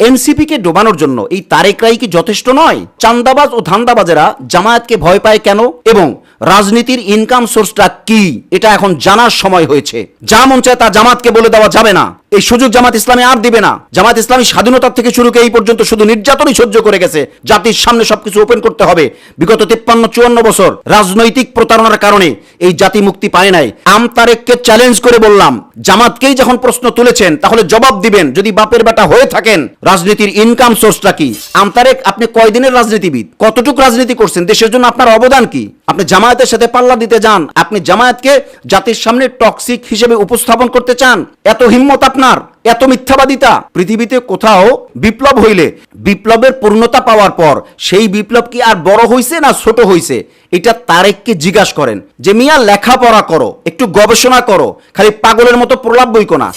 NCP কে ডোবানোর জন্য এই তারেক রাই কি যথেষ্ট নয়? চান্দাবাজ ও ধান্দাবাজেরা জামায়াতকে ভয় পায় কেন? এবং রাজনীতির ইনকাম সোর্সটা কি? এটা এখন জানার সময় হয়েছে। যা মন চায় তা জামাতকে বলে দেওয়া যাবে না। এই সুযোগ জামাত ইসলামী আর দিবে না। জামাত ইসলামী স্বাধীনতার থেকে শুরু করে এই পর্যন্ত শুধু নির্যাতনই সহ্য করে গেছে। জাতির সামনে সবকিছু ওপেন করতে হবে। বিগত তিপ্পান্ন, চুয়ান্ন বছর রাজনৈতিক প্রতারণার কারণে এই জাতি মুক্তি পায় নাই। আম তারেককে চ্যালেঞ্জ করে বললাম, জামাতকেই যখন প্রশ্ন তুলেছেন, তাহলে জবাব দিবেন, যদি বাপের বেটা হয়ে থাকেন, রাজনীতির ইনকাম সোর্সটা কি? আম তারেক, আপনি কয়দিনের রাজনীতিবিদ? কতটুকু রাজনীতি করছেন? দেশের জন্য আপনার অবদান কি? আপনি জামায়াতের সাথে পাল্লা দিতে যান। আপনি জামায়াতকে জাতির সামনে টক্সিক হিসেবে উপস্থাপন করতে চান? এত হিম্মত আপনার এত মিথ্যাবাদিতা। পৃথিবীতে কোথাও বিপ্লব হইলে বিপ্লবের পূর্ণতা পাওয়ার পর সেই বিপ্লব কি আর বড় হইছে না ছোট হইছে? এটা তারেককে জিজ্ঞাসা করেন যে, মিয়া, লেখাপড়া করো, একটু গবেষণা করো, খালি পাগলের মতো প্রলাপ বইকো না।